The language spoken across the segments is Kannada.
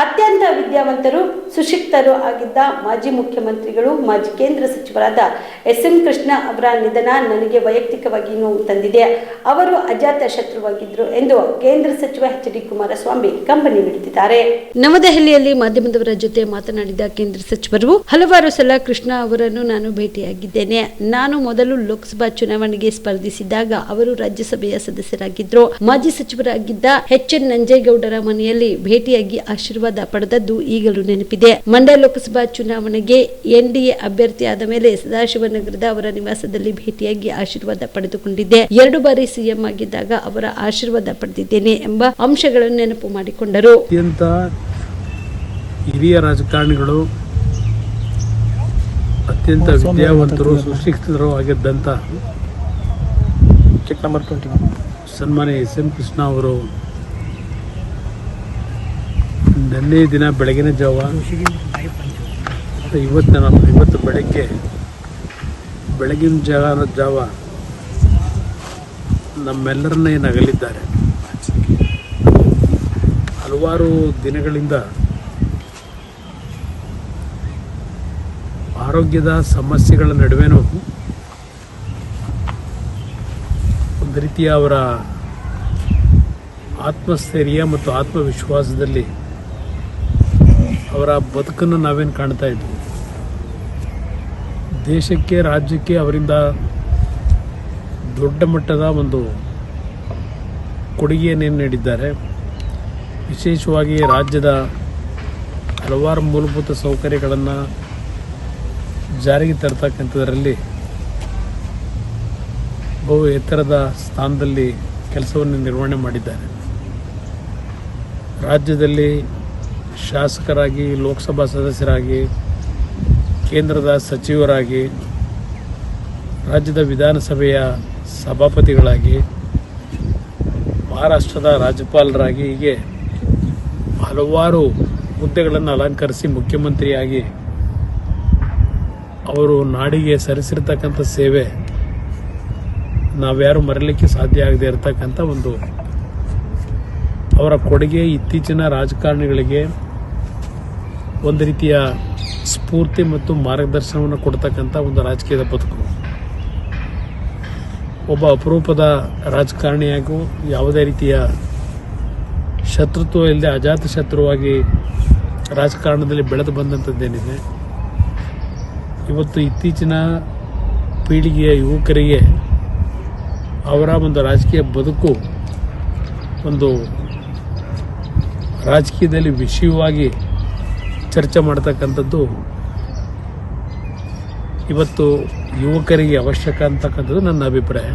ಅತ್ಯಂತ ವಿದ್ಯಾವಂತರು, ಸುಶಿಕ್ತರು ಆಗಿದ್ದ ಮಾಜಿ ಮುಖ್ಯಮಂತ್ರಿಗಳು, ಮಾಜಿ ಕೇಂದ್ರ ಸಚಿವರಾದ ಎಸ್ ಎಂ ಕೃಷ್ಣ ಅವರ ನಿಧನ ನನಗೆ ವೈಯಕ್ತಿಕವಾಗಿ ನೋವು ತಂದಿದೆ. ಅವರು ಅಜಾತ ಶತ್ರುವಾಗಿದ್ದರು ಎಂದು ಕೇಂದ್ರ ಸಚಿವ ಎಚ್ ಡಿ ಕುಮಾರಸ್ವಾಮಿ ಕಂಬನಿ ಮಿಡಿದಿದ್ದಾರೆ. ನವದೆಹಲಿಯಲ್ಲಿ ಮಾಧ್ಯಮದವರ ಜೊತೆ ಮಾತನಾಡಿದ ಕೇಂದ್ರ ಸಚಿವರು, ಹಲವಾರು ಸಲ ಕೃಷ್ಣ ಅವರನ್ನು ನಾನು ಭೇಟಿಯಾಗಿದ್ದೇನೆ. ನಾನು ಮೊದಲು ಲೋಕಸಭಾ ಚುನಾವಣೆಗೆ ಸ್ಪರ್ಧಿಸಿದಾಗ ಅವರು ರಾಜ್ಯಸಭೆಯ ಸದಸ್ಯರಾಗಿದ್ದರು ಮಾಜಿ ಸಚಿವರಾಗಿದ್ದ ಎಚ್ ಎನ್ ನಂಜೇಗೌಡರ ಮನೆಯಲ್ಲಿ ಭೇಟಿಯಾಗಿ ಆಶೀರ್ವಾದ ಪಡೆದದ್ದು ಈಗಲೂ ನೆನಪಿದೆ. ಮಂಡ್ಯ ಲೋಕಸಭಾ ಚುನಾವಣೆಗೆ ಎನ್ಡಿಎ ಅಭ್ಯರ್ಥಿಯಾದ ಮೇಲೆ ಸದಾಶಿವನಗರದ ಅವರ ನಿವಾಸದಲ್ಲಿ ಭೇಟಿಯಾಗಿ ಆಶೀರ್ವಾದ ಪಡೆದುಕೊಂಡಿದ್ದೆ. ಎರಡು ಬಾರಿ ಸಿಎಂ ಆಗಿದ್ದಾಗ ಅವರ ಆಶೀರ್ವಾದ ಪಡೆದಿದ್ದೇನೆ ಎಂಬ ಅಂಶಗಳನ್ನು ನೆನಪು ಮಾಡಿಕೊಂಡರು. ಅತ್ಯಂತ ಹಿರಿಯ ರಾಜಕಾರಣಿಗಳು ಅತ್ಯಂತ ವಿದ್ಯಾವಂತರು ಸುಶಿಕ್ಷಿತರು ಆಗಿದ್ದಂಥ ಚೆಕ್ ನಂಬರ್ ಟ್ವೆಂಟಿ ಸನ್ಮಾನ್ಯ ಎಸ್ ಎಂ ಕೃಷ್ಣ ಅವರು ನಿನ್ನೆ ದಿನ ಬೆಳಗಿನ ಜಾವ ಇವತ್ತು ನಾನು ಇವತ್ತು ಬೆಳಗ್ಗೆ, ಬೆಳಗಿನ ಜಾವ ಜಾವ ನಮ್ಮೆಲ್ಲರನ್ನೇ ನಗಲಿದ್ದಾರೆ ಹಲವಾರು ದಿನಗಳಿಂದ ಆರೋಗ್ಯದ ಸಮಸ್ಯೆಗಳ ನಡುವೆನೂ ಒಂದು ರೀತಿಯ ಅವರ ಆತ್ಮಸ್ಥೈರ್ಯ ಮತ್ತು ಆತ್ಮವಿಶ್ವಾಸದಲ್ಲಿ ಅವರ ಬದುಕನ್ನು ನಾವೇನು ಕಾಣ್ತಾ ಇದ್ವಿ. ದೇಶಕ್ಕೆ, ರಾಜ್ಯಕ್ಕೆ ಅವರಿಂದ ದೊಡ್ಡ ಮಟ್ಟದ ಒಂದು ಕೊಡುಗೆಯನ್ನೇನು ನೀಡಿದ್ದಾರೆ. ವಿಶೇಷವಾಗಿ ರಾಜ್ಯದ ಹಲವಾರು ಮೂಲಭೂತ ಸೌಕರ್ಯಗಳನ್ನು ಜಾರಿಗೆ ತರ್ತಕ್ಕಂಥದ್ರಲ್ಲಿ ಬಹು ಎತ್ತರದ ಸ್ಥಾನದಲ್ಲಿ ಕೆಲಸವನ್ನು ನಿರ್ವಹಣೆ ಮಾಡಿದ್ದಾರೆ. ರಾಜ್ಯದಲ್ಲಿ ಶಾಸಕರಾಗಿ, ಲೋಕಸಭಾ ಸದಸ್ಯರಾಗಿ, ಕೇಂದ್ರದ ಸಚಿವರಾಗಿ, ರಾಜ್ಯದ ವಿಧಾನಸಭೆಯ ಸಭಾಪತಿಗಳಾಗಿ, ಮಹಾರಾಷ್ಟ್ರದ ರಾಜ್ಯಪಾಲರಾಗಿ ಹೀಗೆ ಹಲವಾರು ಹುದ್ದೆಗಳನ್ನು ಅಲಂಕರಿಸಿ ಮುಖ್ಯಮಂತ್ರಿಯಾಗಿ ಅವರು ನಾಡಿಗೆ ಸರಿಸಿರ್ತಕ್ಕಂಥ ಸೇವೆ ನಾವ್ಯಾರು ಮರಲಿಕ್ಕೆ ಸಾಧ್ಯ ಆಗದೆ ಇರತಕ್ಕಂಥ ಒಂದು ಅವರ ಕೊಡುಗೆ ಇತ್ತೀಚಿನ ರಾಜಕಾರಣಿಗಳಿಗೆ ಒಂದು ರೀತಿಯ ಸ್ಫೂರ್ತಿ ಮತ್ತು ಮಾರ್ಗದರ್ಶನವನ್ನು ಕೊಡ್ತಕ್ಕಂಥ ಒಂದು ರಾಜಕೀಯದ ಬದುಕು. ಒಬ್ಬ ಅಪರೂಪದ ರಾಜಕಾರಣಿಯಾಗೂ ಯಾವುದೇ ರೀತಿಯ ಶತ್ರುತ್ವ ಇಲ್ಲದೆ ಅಜಾತ ಶತ್ರುವಾಗಿ ರಾಜಕಾರಣದಲ್ಲಿ ಬೆಳೆದು ಬಂದಂಥದ್ದೇನಿದೆ. ಇವತ್ತು ಇತ್ತೀಚಿನ ಪೀಳಿಗೆಯ ಯುವಕರಿಗೆ ಅವರ ಒಂದು ರಾಜಕೀಯ ಬದುಕು ಒಂದು ರಾಜಕೀಯದಲ್ಲಿ ವಿಷಯವಾಗಿ ಚರ್ಚೆ ಮಾಡ್ತಕ್ಕಂಥದ್ದು ಇವತ್ತು ಯುವಕರಿಗೆ ಅವಶ್ಯಕ ಅಂತಕ್ಕಂಥದ್ದು ನನ್ನ ಅಭಿಪ್ರಾಯ.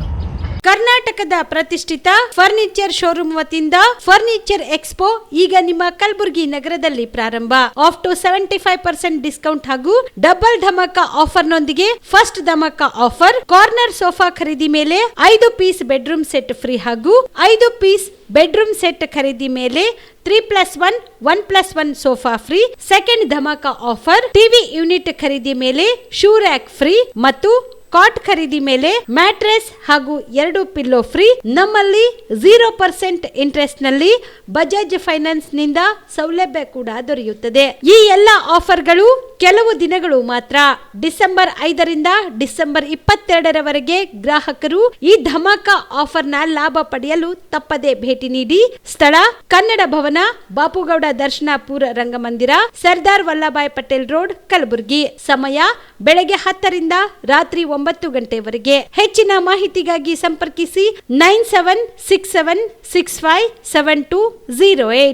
ಕರ್ನಾಟಕದ ಪ್ರತಿಷ್ಠಿತ ಫರ್ನಿಚರ್ ಶೋರೂಮ್ ವತಿಯಿಂದ ಫರ್ನಿಚರ್ ಎಕ್ಸ್ಪೋ ಈಗ ನಿಮ್ಮ ಕಲಬುರಗಿ ನಗರದಲ್ಲಿ ಪ್ರಾರಂಭ. Off to seventy five percent discount ಹಾಗೂ ಡಬಲ್ ಧಮಕ ಆಫರ್ ನೊಂದಿಗೆ ಫಸ್ಟ್ ಧಮಕ ಆಫರ್ ಕಾರ್ನರ್ ಸೋಫಾ ಖರೀದಿ ಮೇಲೆ ಐದು ಪೀಸ್ ಬೆಡ್ರೂಮ್ ಸೆಟ್ ಫ್ರೀ ಹಾಗೂ ಐದು ಪೀಸ್ ಬೆಡ್ರೂಮ್ ಸೆಟ್ ಖರೀದಿ ಮೇಲೆ three plus one one plus one sofa free, second dhamaka offer, TV unit ಖರೀದಿ ಮೇಲೆ ಶೂ ರ್ಯಾಕ್ ಫ್ರೀ ಮತ್ತು ಕಾಟ್ ಖರೀದಿ ಮೇಲೆ ಮ್ಯಾಟ್ರೆಸ್ ಹಾಗೂ ಎರಡು ಪಿಲ್ಲೋ ಫ್ರೀ. ನಮ್ಮಲ್ಲಿ ಝೀರೋ ಪರ್ಸೆಂಟ್ ಇಂಟ್ರೆಸ್ಟ್ನಲ್ಲಿ ಬಜಾಜ್ ಫೈನಾನ್ಸ್ನಿಂದ ಸೌಲಭ್ಯ ಕೂಡ ದೊರೆಯುತ್ತದೆ. ಈ ಎಲ್ಲ ಆಫರ್ಗಳು ಕೆಲವು ದಿನಗಳು ಮಾತ್ರ. ಡಿಸೆಂಬರ್ ಐದರಿಂದ ಡಿಸೆಂಬರ್ ಇಪ್ಪತ್ತೆರಡರವರೆಗೆ ಗ್ರಾಹಕರು ಈ ಧಮಾಕ ನ ಲಾಭ ಪಡೆಯಲು ತಪ್ಪದೆ ಭೇಟಿ ನೀಡಿ. ಸ್ಥಳ, ಕನ್ನಡ ಭವನ, ಬಾಪುಗೌಡ ದರ್ಶನಾಪುರ ರಂಗಮಂದಿರ, ಸರ್ದಾರ್ ವಲ್ಲಭಾಯ್ ಪಟೇಲ್ ರೋಡ್, ಕಲಬುರಗಿ. ಸಮಯ, ಬೆಳಗ್ಗೆ ಹತ್ತರಿಂದ ರಾತ್ರಿ ಒಂಬತ್ತು ಗಂಟೆವರೆಗೆ. ಹೆಚ್ಚಿನ ಮಾಹಿತಿಗಾಗಿ ಸಂಪರ್ಕಿಸಿ nine seven six seven six five seven two zero eight.